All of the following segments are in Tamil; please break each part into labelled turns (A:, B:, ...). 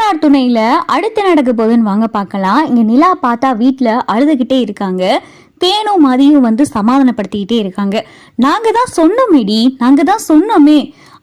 A: ஐயனார் துணையில் அடுத்து நடக்க போகுதுன்னு வாங்க பார்க்கலாம். இங்க நிலா பார்த்தா வீட்டில் அழுதுகிட்டே இருக்காங்க. தேனும் மதியும் வந்து சமாதானப்படுத்திக்கிட்டே இருக்காங்க. நாங்க தான் சொன்னோமேடி நாங்க தான் சொன்னோமே.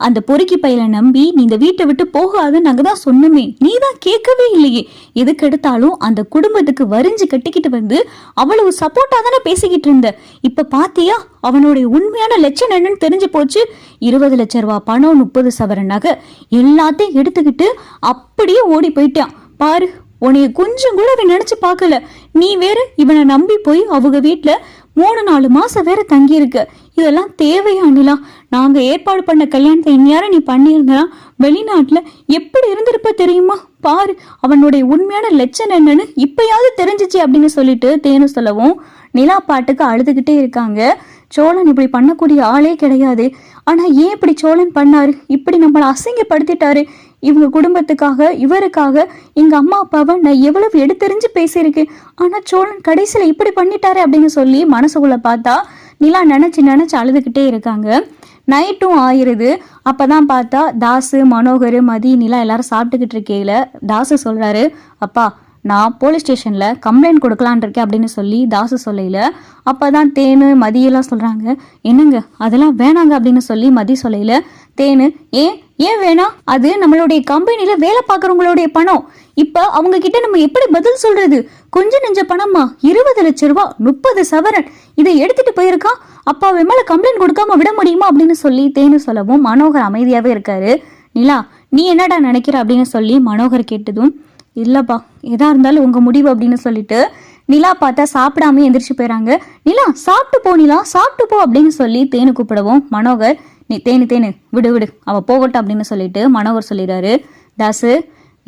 A: அந்த பொறுக்கி பையில நம்பி நீ இந்த வீட்டை விட்டு போகாது நாங்க தான் சொன்னோமே. நீ தான் கேட்கவே இல்லையே. எதுக்கு எடுத்தாலும் அந்த குடும்பத்துக்கு வரிஞ்சு கட்டிக்கிட்டு வந்து அவ்வளவு சப்போர்ட்டா தானே பேசிக்கிட்டு இருந்த. இப்ப பாத்தியா அவனுடைய உண்மையான லட்சம் என்னன்னு தெரிஞ்சு போச்சு. இருபது லட்ச ரூபா பணம் முப்பது சவர நகை எல்லாத்தையும் எடுத்துக்கிட்டு அப்படியே ஓடி போயிட்டான். பாரு உன்னைய கொஞ்சம் கூட அவன் நினைச்சு பார்க்கல. நீ வேற இவனை நம்பி போய் அவங்க வீட்டில் மூணு நாலு மாசம் வேற தங்கியிருக்க. இதெல்லாம் தேவையா நிலா? நாங்க ஏற்பாடு பண்ண கல்யாணத்தை இந்நேரம் நீ பண்ணியிருந்தா வெளிநாட்டுல எப்படி இருந்திருப்ப தெரியுமா? பாரு அவனுடைய உண்மையான லட்சம் என்னன்னு இப்பயாவது தெரிஞ்சிச்சு அப்படின்னு சொல்லிட்டு தேனு சொல்லவும் நிலா பாட்டுக்கு அழுதுகிட்டே இருக்காங்க. சோழன் இப்படி பண்ணக்கூடிய ஆளே கிடையாது. ஆனா ஏன் இப்படி சோழன் பண்ணாரு? இப்படி நம்மளை அசிங்கப்படுத்திட்டாரு. இவங்க குடும்பத்துக்காக இவருக்காக எங்க அம்மா அப்பாவை நான் எவ்வளவு எடுத்தெறிஞ்சு பேசியிருக்கேன் ஆனா சோழன் கடைசியில இப்படி பண்ணிட்டாரு அப்படின்னு சொல்லி மனசுக்குள்ள பார்த்தா நிலா நினச்சி நினச்சி அழுதுகிட்டே இருக்காங்க. நைட்டும் ஆயிடுது அப்போ தான் பார்த்தா தாசு மனோகர் மதி நிலா எல்லாரும் சாப்பிட்டுக்கிட்டு இருக்கையில தாசு சொல்கிறாரு அப்பா நான் போலீஸ் ஸ்டேஷனில் கம்ப்ளைண்ட் கொடுக்கலான் இருக்கேன் அப்படின்னு சொல்லி தாசு சொல்லையில் அப்போ தான் தேனு மதியெல்லாம் சொல்கிறாங்க என்னங்க அதெல்லாம் வேணாங்க அப்படின்னு சொல்லி மதி சொல்லையில் தேனு ஏன் ஏன் வேணாம்? அது நம்மளுடைய கம்பெனியில் வேலை பார்க்குறவங்களுடைய பணம். இப்போ அவங்க கிட்ட நம்ம எப்படி பதில் சொல்றது? கொஞ்ச நெஞ்ச பணமா இருபது லட்ச ரூபா முப்பது சவரன். இதை எடுத்துட்டு போயிருக்கான் அப்பா அவன் மேல கம்ப்ளைண்ட் கொடுக்காம விட முடியுமா அப்படின்னு சொல்லி தேனு சொல்லவும் மனோகர் அமைதியாவே இருக்காரு. நிலா நீ என்னடா நினைக்கிற அப்படின்னு சொல்லி மனோகர் கேட்டதும் இல்லப்பா எதா இருந்தாலும் உங்க முடிவு அப்படின்னு சொல்லிட்டு நிலா பார்த்தா சாப்பிடாம எந்திரிச்சு போயிறாங்க. நிலா சாப்பிட்டு போ நிலா சாப்பிட்டு போ அப்படின்னு சொல்லி தேனு கூப்பிடவும் மனோகர் நீ தேனு தேனு விடு விடு அவ போகட்டும் அப்படின்னு சொல்லிட்டு மனோகர் சொல்லிடுறாரு. தாசு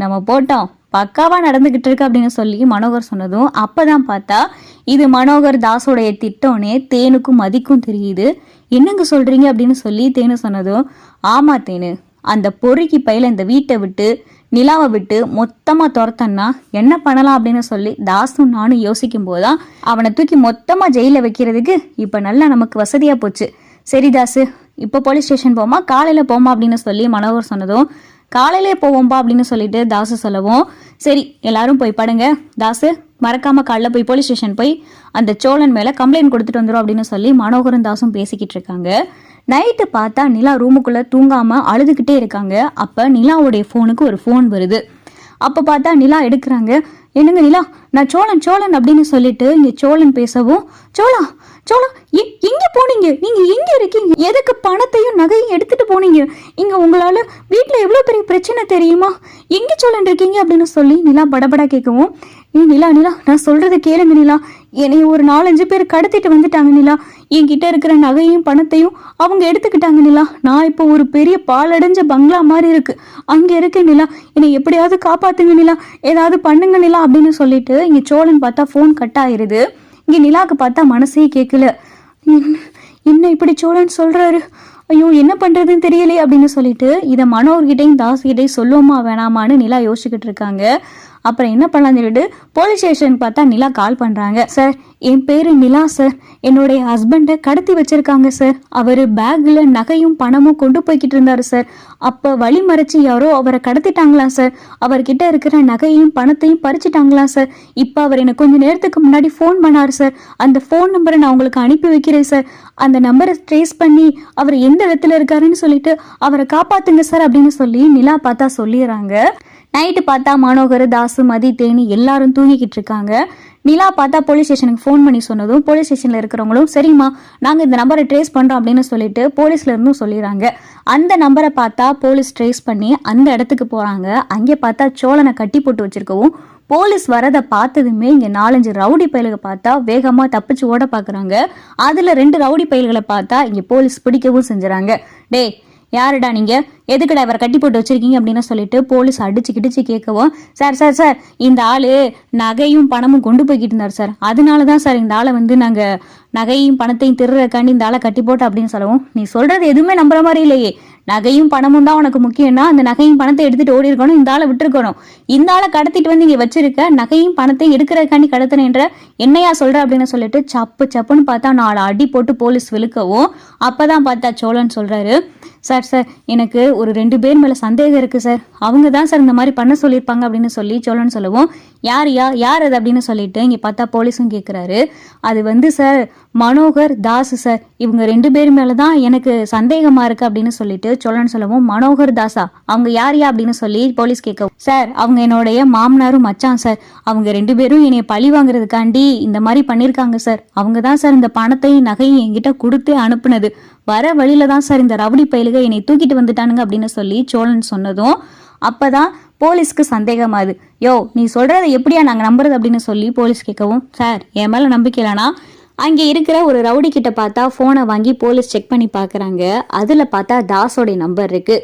A: நம்ம போட்டோம். பக்காவாக நடந்துகிட்டு இருக்கு அப்படின்னு சொல்லி மனோகர் சொன்னதும் அப்பதான் பார்த்தா இது மனோகர் தாஸோடைய திட்டம்னே தேனுக்கும் மதிக்கும் தெரியுது. என்னங்க சொல்றீங்க அப்படின்னு சொல்லி தேனு சொன்னதும் ஆமா தேனு அந்த பொறுக்கி பையில இந்த வீட்டை விட்டு நிலாவை விட்டு மொத்தமா துரத்தன்னா என்ன பண்ணலாம் அப்படின்னு சொல்லி தாசும் நானும் யோசிக்கும் போதுதான் அவனை தூக்கி மொத்தமா ஜெயில வைக்கிறதுக்கு இப்ப நல்லா நமக்கு வசதியா போச்சு. சரி தாசு இப்போ போலீஸ் ஸ்டேஷன் போமா? காலையில போமா அப்படின்னு சொல்லி மனோகர் சொன்னதும் காலையிலே போவோம்பா அப்படின்னு சொல்லிட்டு தாசு சொல்லவும் சரி எல்லாரும் போய் படுங்க. தாசு மறக்காம காலைல போய் போலீஸ் ஸ்டேஷன் போய் அந்த சோழன் மேல கம்ப்ளைண்ட் கொடுத்துட்டு வந்துடும் அப்படின்னு சொல்லி மனோகரன் தாசும் பேசிக்கிட்டு இருக்காங்க. நைட்டு பார்த்தா நிலா ரூமுக்குள்ள தூங்காம அழுதுகிட்டே இருக்காங்க. அப்ப நிலாவுடைய ஃபோனுக்கு ஒரு ஃபோன் வருது. அப்போ பார்த்தா நிலா எடுக்கிறாங்க. என்னங்க நிலா? நான் சோழன் சோழன் அப்படின்னு சொல்லிட்டு இங்க சோழன் பேசவும். சோழா சோழா எங்க போனீங்க? நீங்க எங்க இருக்கீங்க? எதுக்கு பணத்தையும் நகையும் எடுத்துட்டு போனீங்க? இங்க உங்களால வீட்டுல எவ்வளவு பெரிய பிரச்சனை தெரியுமா? எங்க சோழன் இருக்கீங்க அப்படின்னு சொல்லி நிலா படபடா கேட்கவும் ஏ நிலா நிலா நான் சொல்றதை கேளுங்க நிலா. என்னைய ஒரு நாலஞ்சு பேர் கடத்திட்டு வந்துட்டாங்க நிலா. என்கிட்ட இருக்கிற நகையும் பணத்தையும் அவங்க எடுத்துக்கிட்டாங்க நிலா. நான் இப்போ ஒரு பெரிய பாலடைஞ்ச பங்களா மாதிரி இருக்கு. அங்க இருக்கேன் நிலா. என்னை எப்படியாவது காப்பாத்துங்க நிலா. ஏதாவது பண்ணுங்க நிலா அப்படின்னு சொல்லிட்டு இங்க சோழன் பார்த்தா ஃபோன் கட் ஆயிருது. இங்க நிலாக்கு பார்த்தா மனசே கேட்கல என்ன- என்ன இப்படி சோழன் சொல்றாரு? ஐயோ என்ன பண்ணுறதுன்னு தெரியலையே அப்படின்னு சொல்லிட்டு இதை மனோர்கிட்டையும் தாஸ்கிட்டையும் சொல்லுவோமா வேணாமான்னு நிலா யோசிச்சுக்கிட்டு இருக்காங்க. அப்புறம் என்ன பண்ணலாம்னு சொல்லிட்டு போலீஸ் ஸ்டேஷன் பார்த்தா நிலா கால் பண்ணுறாங்க சார் என் பேரு நிலா சார் என்னுடைய ஹஸ்பண்டை கடத்தி வச்சிருக்காங்க சார் அவர் பேக்கில் நகையும் பணமும் கொண்டு போய்கிட்டு இருந்தார் சார் அப்போ வழி மறைச்சு யாரோ அவரை கடத்திட்டாங்களா சார் அவர்கிட்ட இருக்கிற நகையும் பணத்தையும் பறிச்சிட்டாங்களா சார் இப்போ அவர் எனக்கு கொஞ்சம் நேரத்துக்கு முன்னாடி ஃபோன் பண்ணார் சார் அந்த ஃபோன் நம்பரை நான் உங்களுக்கு அனுப்பி வைக்கிறேன் சார் அந்த நம்பரை ட்ரேஸ் பண்ணி அவர் எந்த இடத்துல இருக்காருன்னு சொல்லிட்டு அவரை காப்பாத்துங்க சார் அப்படின்னு சொல்லி நிலா பார்த்தா சொல்லிடுறாங்க. நைட்டு பார்த்தா மனோகர் தாசு மதி தேனி எல்லாரும் தூங்கிக்கிட்டு இருக்காங்க. நிலா பார்த்தா போலீஸ் ஸ்டேஷனுக்கு ஃபோன் பண்ணி சொன்னதும் போலீஸ் ஸ்டேஷனில் இருக்கிறவங்களும் சரிம்மா நாங்கள் இந்த நம்பரை ட்ரேஸ் பண்ணுறோம் அப்படின்னு சொல்லிட்டு போலீஸ்ல இருந்தும் சொல்லிடுறாங்க. அந்த நம்பரை பார்த்தா போலீஸ் ட்ரேஸ் பண்ணி அந்த இடத்துக்கு போகிறாங்க அங்கே பார்த்தா சோழனை கட்டி போட்டு வச்சிருக்கவும் போலீஸ் வரதை பார்த்ததுமே இங்கே நாலஞ்சு ரவுடி பயல்களை பார்த்தா வேகமாக தப்பிச்சு ஓட பார்க்குறாங்க. அதில் ரெண்டு ரவுடி பயல்களை பார்த்தா இங்கே போலீஸ் பிடிக்கவும் செஞ்சுறாங்க. டேய் யாருடா நீங்க? எதுக்குடா இவரை கட்டி போட்டு வச்சிருக்கீங்க அப்படின்னு சொல்லிட்டு போலீஸ் அடிச்சு கிடிச்சு கேட்கவும் சார் சார் சார் இந்த ஆளு நகையும் பணமும் கொண்டு போய்கிட்டு இருந்தார் சார். அதனால தான் சார் இந்த ஆளை வந்து நாங்க நகையும் பணத்தையும் திருறக்காண்டி இந்த ஆளை கட்டி போட்டு அப்படின்னு சொல்லவும் நீ சொல்றது எதுவுமே நம்புற மாதிரி இல்லையே. நகையும் பணமும் தான் உனக்கு முக்கியம்னா அந்த நகையும் பணத்தை எடுத்துட்டு ஓடி இருக்கணும் இந்த ஆளை விட்டுருக்கணும். இந்த ஆளை கடத்திட்டு வந்து இங்க வச்சிருக்க நகையும் பணத்தையும் எடுக்கிறதுக்காண்டி கடத்தினேன்ற என்னையா சொல்ற? அப்படின்னு சொல்லிட்டு சப்பு சப்புன்னு பார்த்தா நாலு அடி போட்டு போலீஸ் விழுக்கவும் அப்பதான் பார்த்தா சோழன் சொல்றாரு சார் சார் எனக்கு ஒரு ரெண்டு பேர் மேலே சந்தேகம் இருக்குது சார். அவங்க தான் சார் இந்த மாதிரி பண்ண சொல்லியிருப்பாங்க அப்படின்னு சொல்லி சோழன் சொல்லுவோம். யார் யா யார் அது அப்படின்னு சொல்லிட்டு இங்கே பார்த்தா போலீஸும் கேட்குறாரு அது வந்து சார் மனோகர் தாஸ் சார் இவங்க ரெண்டு பேர் மேலே தான் எனக்கு சந்தேகமாக இருக்குது அப்படின்னு சொல்லிட்டு சோழன் சொல்லவும் மனோகர் தாஸா அவங்க யார் யா அப்படின்னு சொல்லி போலீஸ் கேட்கவும். சார் அவங்க என்னுடைய மாமனாரும் மச்சான் சார் அவங்க ரெண்டு பேரும் என்னை பழி வாங்குறதுக்காண்டி இந்த மாதிரி பண்ணியிருக்காங்க சார் அவங்க தான் சார் இந்த பணத்தையும் நகையும் என்கிட்ட கொடுத்து அனுப்புனது. வர வழியில தான் சார் இந்த ரவுடி பயலுக என்னை தூக்கிட்டு வந்துட்டானுங்க அப்படின்னு சொல்லி சோழன் சொன்னதும் அப்பதான் போலீஸ்க்கு சந்தேகமாது யோ நீ சொல்கிறத எப்படியா நாங்கள் நம்புறது அப்படின்னு சொல்லி போலீஸ் கேட்கவும் சார் என் மேலே நம்பிக்கை இல்லைனா? அங்கே இருக்கிற ஒரு ரவுடி கிட்ட பார்த்தா ஃபோனை வாங்கி போலீஸ் செக் பண்ணி பார்க்குறாங்க. அதில் பார்த்தா தாஸோடைய நம்பர் இருக்கு.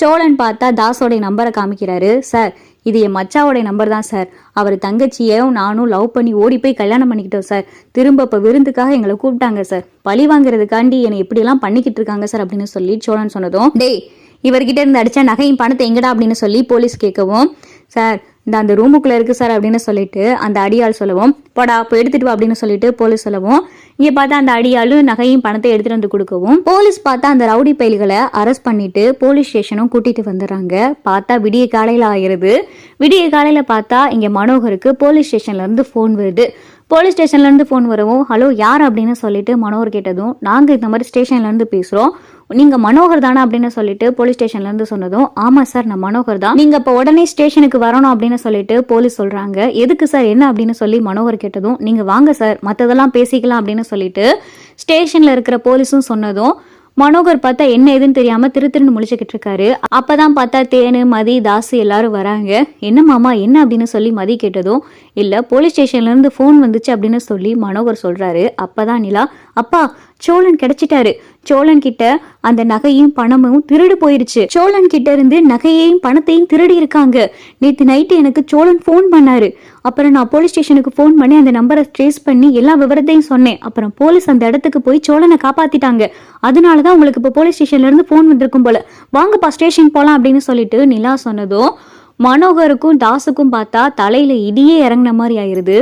A: சோழன் பார்த்தா தாஸோடைய நம்பரை காமிக்கிறாரு. சார் இது என் மச்சாவோடைய நம்பர் தான் சார். அவர் தங்கச்சியையும் நானும் லவ் பண்ணி ஓடி போய் கல்யாணம் பண்ணிக்கிட்டோம் சார். திரும்ப இப்போ விருந்துக்காக எங்களை கூப்பிட்டாங்க சார். பழி வாங்குறதுக்காண்டி என்னை எப்படியெல்லாம் பண்ணிக்கிட்டு இருக்காங்க சார் அப்படின்னு சொல்லி சோழன் சொன்னதும் டேய் இவர்கிட்ட இருந்து அடிச்ச நகையும் பணத்தை எங்கடா அப்படின்னு சொல்லி போலீஸ் கேட்கவும் சார் இந்த அந்த ரூமுக்குள்ளே இருக்கு சார் அப்படின்னு சொல்லிட்டு அந்த அடியாள் சொல்லவும் போடா அப்போ எடுத்துட்டு வா அப்படின்னு சொல்லிட்டு போலீஸ் சொல்லவும் இங்கே பார்த்தா அந்த அடியாலும் நகையும் பணத்தை எடுத்துட்டு வந்து கொடுக்கவும் போலீஸ் பார்த்தா அந்த ரவுடி பயல்களை அரெஸ்ட் பண்ணிட்டு போலீஸ் ஸ்டேஷனும் கூட்டிட்டு வந்துடுறாங்க. பார்த்தா விடிய காலையில் ஆயிடுது. விடிய காலையில் பார்த்தா இங்கே மனோகருக்கு போலீஸ் ஸ்டேஷன்ல இருந்து ஃபோன் வருது. போலீஸ் ஸ்டேஷன்லேருந்து ஃபோன் வரவும் ஹலோ யார்? அப்படின்னு சொல்லிட்டு மனோகர் கேட்டதும் நாங்கள் இந்த மாதிரி ஸ்டேஷன்லேருந்து பேசுகிறோம் நீங்கள் மனோகர் தானே? அப்படின்னு சொல்லிட்டு போலீஸ் ஸ்டேஷன்லேருந்து சொன்னதும் ஆமாம் சார் நான் மனோகர் தான். நீங்கள் இப்போ உடனே ஸ்டேஷனுக்கு வரணும் அப்படின்னு சொல்லிட்டு போலீஸ் சொல்கிறாங்க எதுக்கு சார்? என்ன? அப்படின்னு சொல்லி மனோகர் கேட்டதும் நீங்கள் வாங்க சார். மற்றதெல்லாம் பேசிக்கலாம் அப்படின்னு சொல்லிட்டு ஸ்டேஷனில் இருக்கிற போலீஸும் சொன்னதும் மனோகர் பார்த்தா என்ன ஏதுன்னு தெரியாம திரு திருன்னு முழிச்சுக்கிட்டு இருக்காரு. அப்பதான் பார்த்தா தேனு மதி தாசு எல்லாரும் வராங்க. என்ன மாமா என்ன அப்படின்னு சொல்லி மதி கேட்டதும் இல்ல போலீஸ் ஸ்டேஷன்ல இருந்து போன் வந்துச்சு அப்படின்னு சொல்லி மனோகர் சொல்றாரு. அப்பதான் நிலா அப்பா சோழன் கிடைச்சிட்டாரு. சோழன் கிட்ட அந்த நகையும் பணமும் திருடு போயிருச்சு. சோழன் கிட்ட இருந்து நகையையும் பணத்தையும் திருடி இருக்காங்க. நேத்து நைட்டு எனக்கு சோழன் ஃபோன் பண்ணாரு. அப்புறம் நான் போலீஸ் ஸ்டேஷனுக்கு ஃபோன் பண்ணி அந்த நம்பரை ட்ரேஸ் பண்ணி எல்லா விவரத்தையும் சொன்னேன். அப்புறம் போலீஸ் அந்த இடத்துக்கு போய் சோழனை காப்பாத்திட்டாங்க. அதனால தான் உங்களுக்கு இப்போ போலீஸ் ஸ்டேஷன்ல இருந்து ஃபோன் வந்திருக்கும் போல. வாங்கப்பா ஸ்டேஷன் போலாம் அப்படின்னு சொல்லிட்டு நிலா சொன்னதும் மனோகருக்கும் தாஸுக்கும் பார்த்தா தலையில இடியே இறங்கின மாதிரி ஆயிருது.